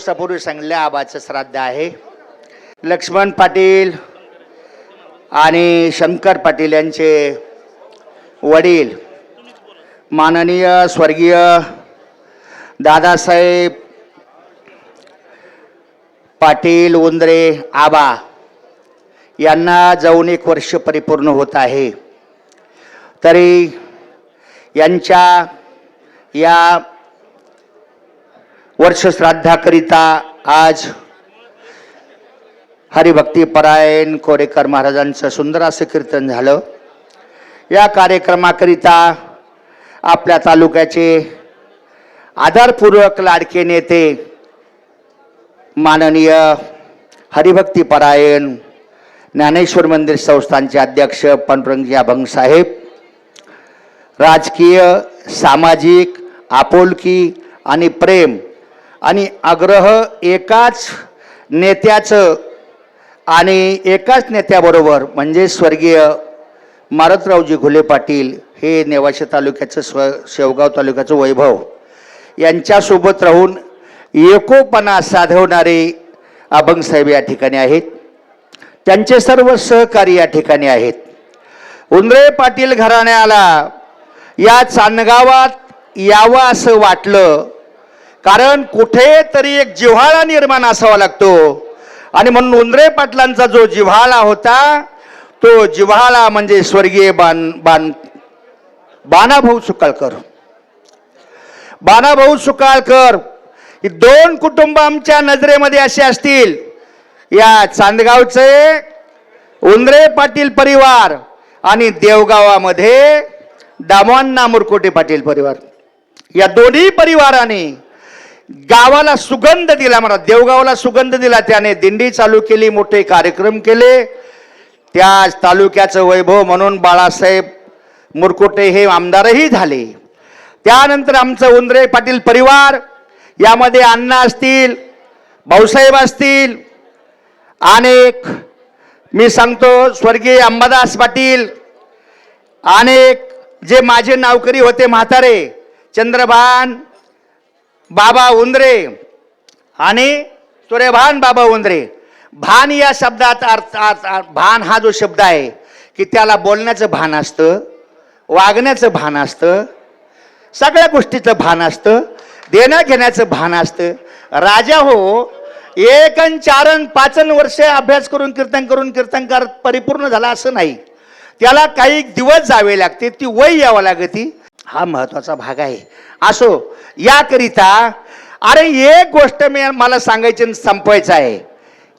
दिवसापूर्वी सांगल्या आबाचं श्राद्ध आहे. लक्ष्मण पाटील आणि शंकर पाटील यांचे वडील माननीय स्वर्गीय दादासाहेब पाटील उंदरे आबा यांना जाऊन एक वर्ष परिपूर्ण होत आहे. तरी यांच्या या वर्षश्राद्धाकरिता आज हरिभक्ती परायण कोरेकर महाराजांचं सुंदर असं कीर्तन झालं. या कार्यक्रमाकरिता आपल्या तालुक्याचे आधारपूर्वक लाडके नेते माननीय हरिभक्ती परायण ज्ञानेश्वर मंदिर संस्थानचे अध्यक्ष पांडुरंगजी अभंग साहेब राजकीय सामाजिक आपुलकी आणि प्रेम आणि आग्रह एकाच नेत्याचं आणि एकाच नेत्याबरोबर म्हणजे स्वर्गीय मारतरावजी घुले पाटील हे नेवाशे तालुक्याचं स्व शेवगाव तालुक्याचं वैभव यांच्यासोबत राहून एकोपणा साधवणारे अभंग साहेब या ठिकाणी आहेत. त्यांचे सर्व सहकारी या ठिकाणी आहेत. उंद्रे पाटील घराण्याला या चांदगावात यावं असं वाटलं कारण कुठेतरी एक जिव्हाळा निर्माण असावा लागतो. आणि म्हणून उंद्रे पाटलांचा जो जिव्हाळा होता तो जिव्हाळा म्हणजे स्वर्गीय बाण बाण बाणाभाऊ सुकाळकर. बाणाभाऊ सुकाळकर ही दोन कुटुंब आमच्या नजरेमध्ये असे असतील. या चांदगावचे उंद्रे पाटील परिवार आणि देवगावामध्ये दामवांना मुरकोटे पाटील परिवार. या दोन्ही परिवाराने गावाला सुगंध दिला मला देवगावला सुगंध दिला त्याने. दिंडी चालू केली मोठे कार्यक्रम केले. त्या तालुक्याचं वैभव म्हणून बाळासाहेब मुरकुटे हे आमदारही झाले. त्यानंतर आमचं उंदरे पाटील परिवार यामध्ये अण्णा असतील भाऊसाहेब असतील अनेक मी सांगतो स्वर्गीय अंबादास पाटील अनेक जे माझे नावकरी होते म्हातारे चंद्रभान बाबा उंदरे आणि सूर्यभान बाबा उंदरे. भान या शब्दात अर्थ भान हा जो शब्द आहे की त्याला बोलण्याचं भान असतं वागण्याचं भान असतं सगळ्या गोष्टीचं भान असतं देण्या घेण्याचं भान असतं. राजा हो एकन चारण पाचन वर्ष अभ्यास करून कीर्तन करून कीर्तनकार परिपूर्ण झाला असं नाही. त्याला काही दिवस जावे लागते ती वय यावं लागते. हा महत्त्वाचा भाग आहे. असो याकरिता अरे एक गोष्ट मी मला सांगायची आणि संपवायचं आहे.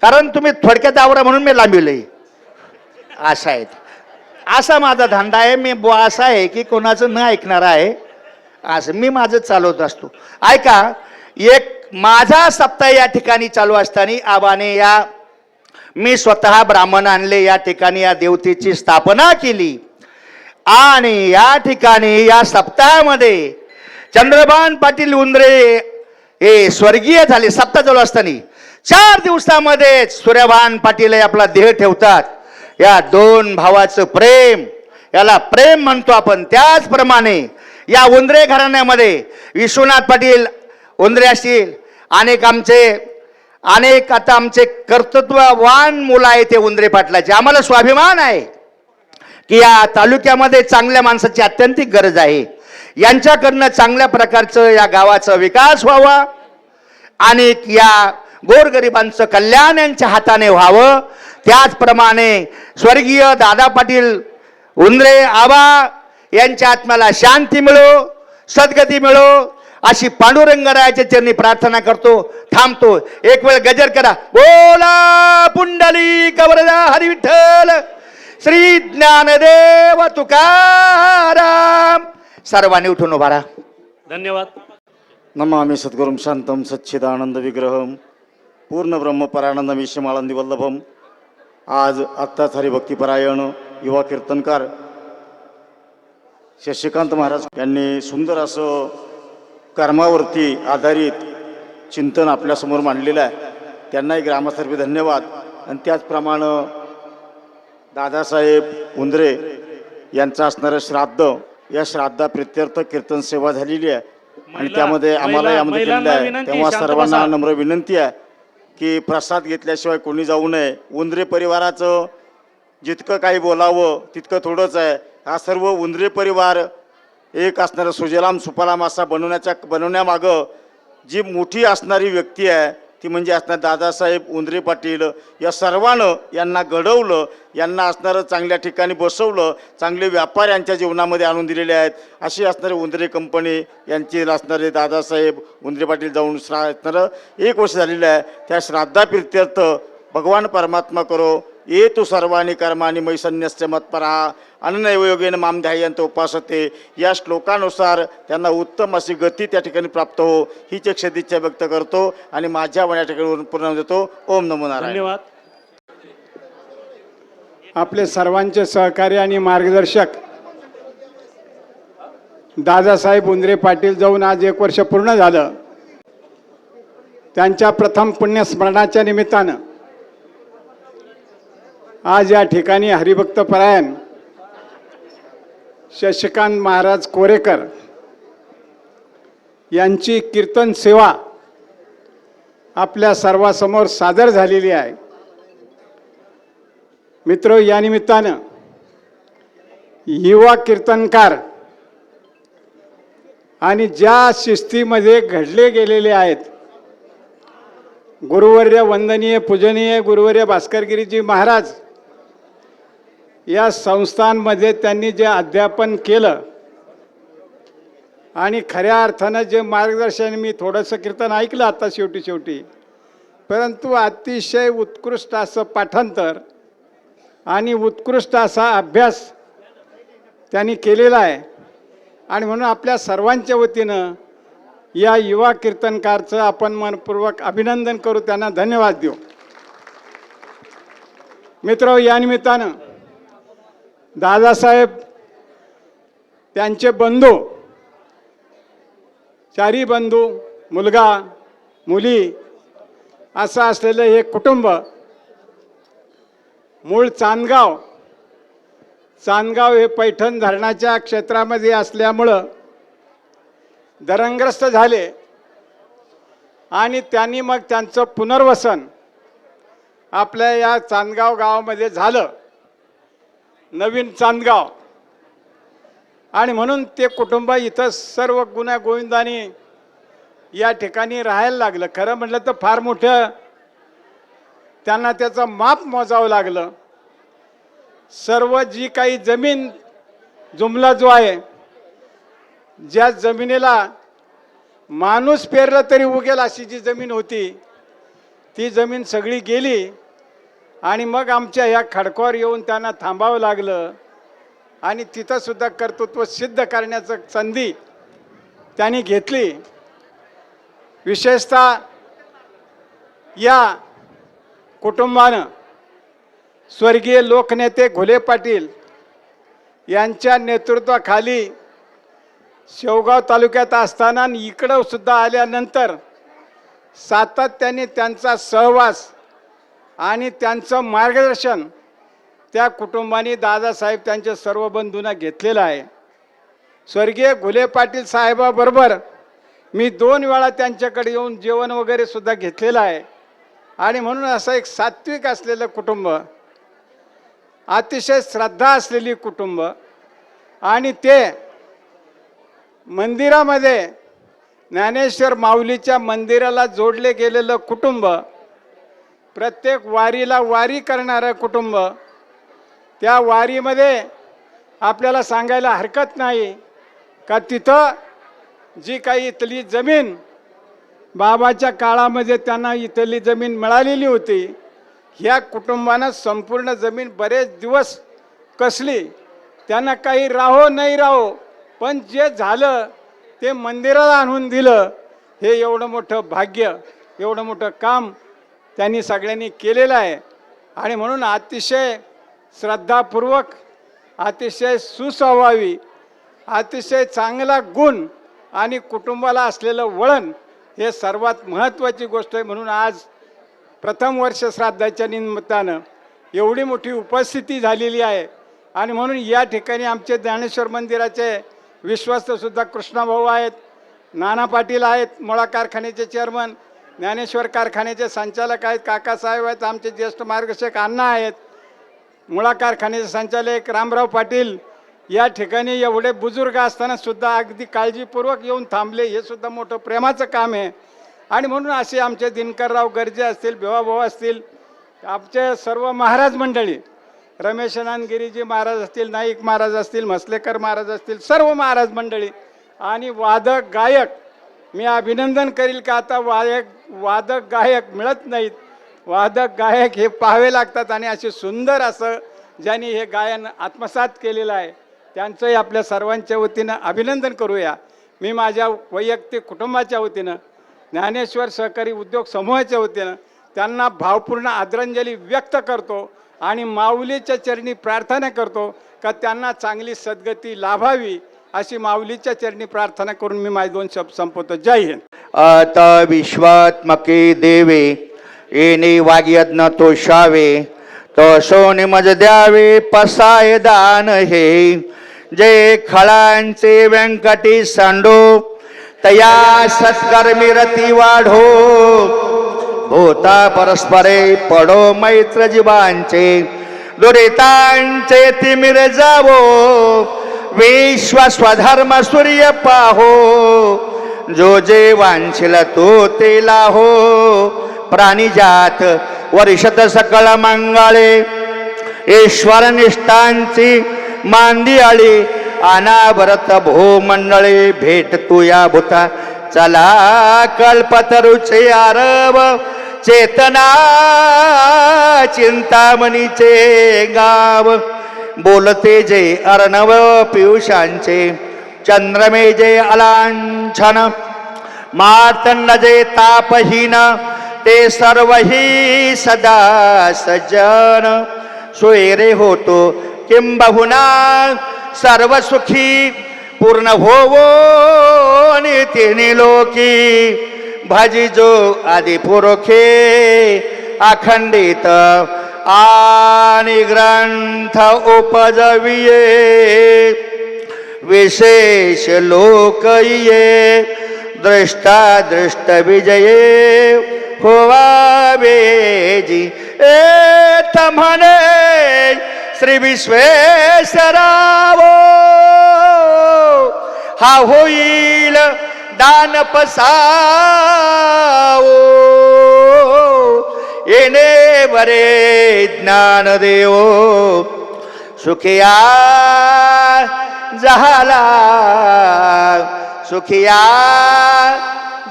कारण तुम्ही थोडक्यात आवरा म्हणून मी लांबिवलंय. असं आहेत. असा माझा धंदा आहे. मी बो असा आहे की कोणाचं न ऐकणार आहे. असं मी माझं चालवत असतो. ऐका एक माझा सप्ताह या ठिकाणी चालू असताना आबाने या मी स्वतः ब्राह्मण आणले. या ठिकाणी या देवतेची स्थापना केली. आणि या ठिकाणी या सप्ताहामध्ये चंद्रभान पाटील उंदरे हे स्वर्गीय झाले सप्ताह चालू असताना. चार दिवसामध्ये सूर्यभान पाटील आपला देह ठेवतात. या दोन भावाचं प्रेम याला प्रेम म्हणतो आपण. त्याचप्रमाणे या उंदरे घराण्यामध्ये विश्वनाथ पाटील उंदरे असतील. अनेक आमचे अनेक आता आमचे कर्तृत्ववान मुलं आहे ते उंदरे पाटलाचे. आम्हाला स्वाभिमान आहे. की या तालुक्यामध्ये चांगल्या माणसाची अत्यंतिक गरज आहे. यांच्याकडनं चांगल्या प्रकारचं या गावाचा विकास व्हावा आणि या गोरगरिबांचं कल्याण यांच्या हाताने व्हावं. त्याचप्रमाणे स्वर्गीय दादा पाटील उंदरे आबा यांच्या आत्म्याला शांती मिळो सद्गती मिळो अशी पांडुरंगरायाच्या चरणी प्रार्थना करतो थांबतो. एक वेळ गजर करा. बोला पुंडली कवरदा हरी विठ्ठल श्री ज्ञानदेव तुकाराम. सर्वांनी उठून उभा राहा. धन्यवाद. नमामि सद्गुरुं शान्तं सच्चिदानन्दविग्रहं पूर्णब्रह्मपरानन्दमिष्यमाळंदी वल्लभम आज आत्ताच हरिभक्तीपरायण युवा कीर्तनकार शशिकांत महाराज यांनी सुंदर असं कर्मावरती आधारित चिंतन आपल्यासमोर मांडलेलं आहे. त्यांनाही ग्रामस्तर्फे धन्यवाद. आणि त्याचप्रमाणे दादासाहेब उंदरे यांचं असणारं श्राद्ध या श्राद्धा प्रित्यर्थ कीर्तन सेवा झालेली आहे. आणि त्यामध्ये आम्हाला महिला- यामध्ये केलेलं आहे. तेव्हा सर्वांना. नम्र विनंती आहे की प्रसाद घेतल्याशिवाय कोणी जाऊ नये. उंदरे परिवाराचं जितकं काही बोलावं तितकं थोडंच आहे. हा सर्व उंदरे परिवार एक असणारं सुजलाम सुफलाम असा बनवण्याच्या बनवण्यामागं जी मोठी असणारी व्यक्ती आहे ती म्हणजे असणार दादासाहेब उंदरे पाटील या सर्वानं यांना घडवलं यांना असणारं चांगल्या ठिकाणी बसवलं चांगले व्यापार यांच्या जीवनामध्ये आणून दिलेले आहेत. अशी असणारे उंदरे कंपनी यांचे असणारे दादासाहेब उंदरे पाटील जाऊन श्रा असणारं एक वर्ष झालेलं आहे. त्या श्राद्धाप्रित्यर्थ भगवान परमात्मा करो ये तू सर्वाणी कर्मानी मैसन्यस्य मत्परा। अननैवयोगेन माम ध्यायंत उपासते। या श्लोकानुसार त्यांना उत्तम अशी गती त्या ठिकाणी प्राप्त हो हीच एक सदिच्छा व्यक्त करतो आणि माझ्या या ठिकाणी पूर्ण देतो. ओम नमो नारायण. धन्यवाद. आपले सर्वांचे सहकारी आणि मार्गदर्शक दादासाहेब उंदरे पाटील जाऊन आज एक वर्ष पूर्ण झालं. त्यांच्या प्रथम पुण्यस्मरणाच्या निमित्तानं आज या ठिकाणी हरिभक्त परायण शशिकांत महाराज कोरेकर यांची कीर्तन सेवा आपल्या सर्वासमोर सादर झालेली आहे. मित्र या निमित्तानं युवा कीर्तनकार आणि ज्या शिस्तीमध्ये घडले गेलेले आहेत गुरुवर्य वंदनीय पूजनीय गुरुवर्य भास्करगिरीजी महाराज या संस्थांमध्ये त्यांनी जे अध्यापन केलं आणि खऱ्या अर्थानं जे मार्गदर्शन मी थोडंसं कीर्तन ऐकलं आता शेवटी शेवटी परंतु अतिशय उत्कृष्ट असं पाठांतर आणि उत्कृष्ट असा अभ्यास त्यांनी केलेला आहे. आणि म्हणून आपल्या सर्वांच्या वतीनं या युवा कीर्तनकारचं आपण मनपूर्वक अभिनंदन करू. त्यांना धन्यवाद देऊ. मित्र या निमित्तानं दादासाहेब त्यांचे बंधू चारी बंधू मुलगा मुली असं असलेलं हे कुटुंब मूळ चांदगाव. चांदगाव हे पैठण धरणाच्या क्षेत्रामध्ये असल्यामुळं धरणग्रस्त झाले. आणि त्यांनी मग त्यांचं पुनर्वसन आपल्या या चांदगाव गावामध्ये झालं. नवीन चांदगाव. आणि म्हणून ते कुटुंब इथं सर्व गुन्हा गोविंदाने या ठिकाणी राहायला लागलं. खरं म्हटलं तर फार मोठं त्यांना त्याचं माप मोजावं लागलं. सर्व जी काही जमीन जुमला जो आहे ज्या जमिनीला माणूस पेरलं तरी उगेल अशी जी जमीन होती ती जमीन सगळी गेली. आणि मग आमच्या ह्या खडकावर येऊन त्यांना थांबावं लागलं. आणि तिथंसुद्धा कर्तृत्व सिद्ध करण्याचं संधी त्यांनी घेतली. विशेषतः या कुटुंबानं स्वर्गीय लोकनेते घुले पाटील यांच्या नेतृत्वाखाली शेवगाव तालुक्यात असताना इकडं सुद्धा आल्यानंतर सातत्याने त्यांचा सहवास आणि त्यांचं मार्गदर्शन त्या कुटुंबाने दादासाहेब त्यांच्या सर्व बंधूंना घेतलेलं आहे. स्वर्गीय घुले पाटील साहेबाबरोबर मी दोन वेळा त्यांच्याकडे येऊन जेवण वगैरे सुद्धा घेतलेलं आहे. आणि म्हणून असं एक सात्विक असलेलं कुटुंब अतिशय श्रद्धा असलेली कुटुंब आणि ते मंदिरामध्ये ज्ञानेश्वर माऊलीच्या मंदिराला जोडले गेलेलं कुटुंब प्रत्येक वारीला वारी करणारं कुटुंब त्या वारीमध्ये आपल्याला सांगायला हरकत नाही. का तिथं जी काही इथली जमीन बाबाच्या काळामध्ये त्यांना इथली जमीन मिळालेली होती ह्या कुटुंबानं संपूर्ण जमीन बरेच दिवस कसली त्यांना काही राहो नाही राहो पण जे झालं ते मंदिराला आणून दिलं हे एवढं मोठं भाग्य एवढं मोठं काम त्यांनी सगळ्यांनी केलेलं आहे. आणि म्हणून अतिशय श्रद्धापूर्वक अतिशय सुस्वभावी अतिशय चांगला गुण आणि कुटुंबाला असलेलं वळण हे सर्वात महत्त्वाची गोष्ट आहे. म्हणून आज प्रथम वर्ष श्राद्धाच्या निमित्तानं एवढी मोठी उपस्थिती झालेली आहे. आणि म्हणून या ठिकाणी आमचे ज्ञानेश्वर मंदिराचे विश्वस्त सुद्धा कृष्णाभाऊ आहेत नाना पाटील आहेत मुळा कारखान्याचे चेअरमन ज्ञानेश्वर कारखान्याचे संचालक आहेत काकासाहेब आहेत आमचे ज्येष्ठ मार्गदर्शक अण्णा आहेत. मुळा कारखान्याचे संचालक रामराव पाटील या ठिकाणी एवढे बुजुर्ग असताना सुद्धा अगदी काळजीपूर्वक येऊन थांबले हे सुद्धा मोठं प्रेमाचं काम आहे. आणि म्हणून असे आमचे दिनकरराव गर्जे असतील भिवाभाऊ असतील आमचे सर्व महाराज मंडळी रमेश नानगिरीजी महाराज असतील नाईक महाराज असतील म्हसलेकर महाराज असतील सर्व महाराज मंडळी आणि वादक गायक मी अभिनंदन करील का आता वायक वादक गायक मिळत नाहीत. वादक गायक हे पाहावे लागतात आणि असे सुंदर असं ज्यांनी हे गायन आत्मसात केलेलं आहे त्यांचंही आपल्या सर्वांच्या वतीनं अभिनंदन करूया. मी माझ्या वैयक्तिक कुटुंबाच्या वतीनं ज्ञानेश्वर सहकारी उद्योग समूहाच्या वतीनं त्यांना भावपूर्ण आदरांजली व्यक्त करतो आणि माऊलीच्या चरणी प्रार्थना करतो का त्यांना चांगली सद्गती लाभावी. अशी माऊलीच्या चरणी प्रार्थना करून मी माझे दोन शब्द संपवतो. जय हिंद. आता विश्वात्मके देवे येणे वाग्यज्ञ तो शावे तो सोने मज द्यावे पसाय दान हे. जे खळांचे व्यंकटी सांडो तया सत्कर्मी रती वाढो. होता परस्परे पडो मैत्र जीवांचे दुरितांचे तिमिर जावो. विश्व स्वधर्म सूर्य पाहो. जो जे वांछिल तो ते लाहो. प्राणीजात वर्षत सकळ मंगळे. ईश्वर निष्ठांची मांदी आळी. अनावरत भूमंडळे भेट तू या भूता. चला कल्पतरुचे आरव. चेतना चिंतामणीचे गाव. बोलते जे अर्णव पियुषांचे. चंद्रमे जे अलांछन. मार्तंड जे तापहीन. ते सर्वही सदा सज्जन. सोयरे होतो किंबहुना सर्व सुखी. पूर्ण होवो आणि तिन्ही लोकी भाजी जो आदि पुरोखे अखंडित आणि ग्रंथ उपजविये. विशेष लोक ये दृष्टा दृष्ट विजये होवावेजी एत म्हणे श्री विश्वेश्वरावो हा होईल दान येणे बरे ज्ञान देव सुखिया जहाला सुखिया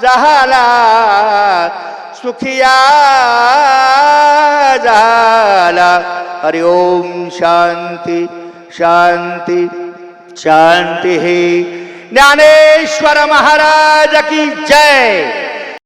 जहाला सुखिया झाला हरि ओम शांती शांती शांती. हे ज्ञानेश्वर महाराज की जय.